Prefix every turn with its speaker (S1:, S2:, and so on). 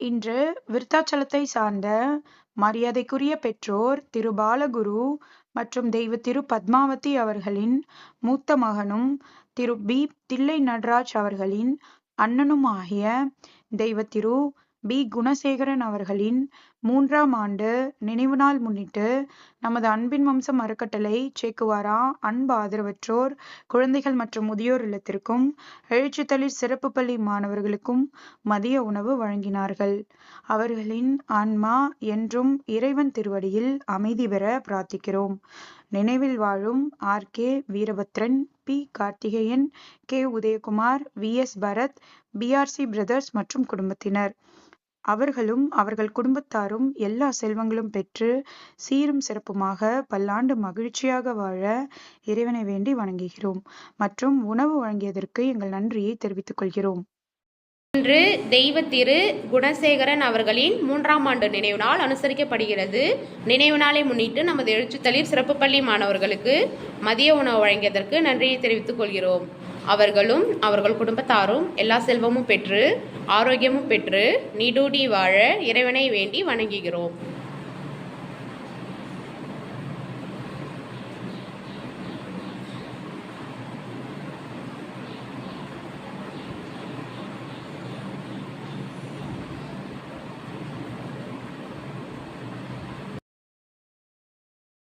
S1: இன்று விருத்தாச்சலத்தை சார்ந்த மரியாதைக்குரிய பெற்றோர் திரு பாலகுரு மற்றும் தெய்வ திரு பத்மாவதி அவர்களின் மூத்த மகனும் திரு பி தில்லை நடராஜ் அவர்களின் அண்ணனுமாகிய தெய்வ திரு பி குணசேகரன் அவர்களின் மூன்றாம் ஆண்டு நினைவு நாள் முன்னிட்டு நமது அன்பின் வம்சம் அறக்கட்டளை சேக்குவாரா அன்பு ஆதரவற்றோர் குழந்தைகள் மற்றும் முதியோர் இல்லத்திற்கும் எழுச்சித்தளிர் சிறப்பு பள்ளி மாணவர்களுக்கும் மதிய உணவு வழங்கினார்கள். அவர்களின் ஆன்மா என்றும் இறைவன் திருவடியில் அமைதி பெற பிரார்த்திக்கிறோம். நினைவில் வாழும் R. K. Veerabhadran P. Karthikeyan K. Udayakumar V. S. Bharath PRC Brothers மற்றும் குடும்பத்தினர். அவர்களும் அவர்கள் குடும்பத்தாரும் எல்லா செல்வங்களும் பெற்று சீரும் சிறப்புமாக பல்லாண்டு மகிழ்ச்சியாக வாழ இறைவனை வேண்டி வணங்குகிறோம். மற்றும் உணவு வழங்கியதற்கு எங்கள் நன்றியை தெரிவித்துக் கொள்கிறோம்.
S2: இன்று தெய்வ திரு குணசேகரன் அவர்களின் மூன்றாம் ஆண்டு நினைவு நாள் அனுசரிக்கப்படுகிறது. நினைவு நாளை முன்னிட்டு நமது எழுச்சித்தளிர் சிறப்பு பள்ளி மாணவர்களுக்கு மதிய உணவு வழங்கியதற்கு நன்றியை தெரிவித்துக் கொள்கிறோம். அவர்களும் அவர்கள் குடும்பத்தாரும் எல்லா செல்வமும் பெற்று ஆரோக்கியமும் பெற்று நீடூடி வாழ இறைவனை வேண்டி வணங்குகிறோம்.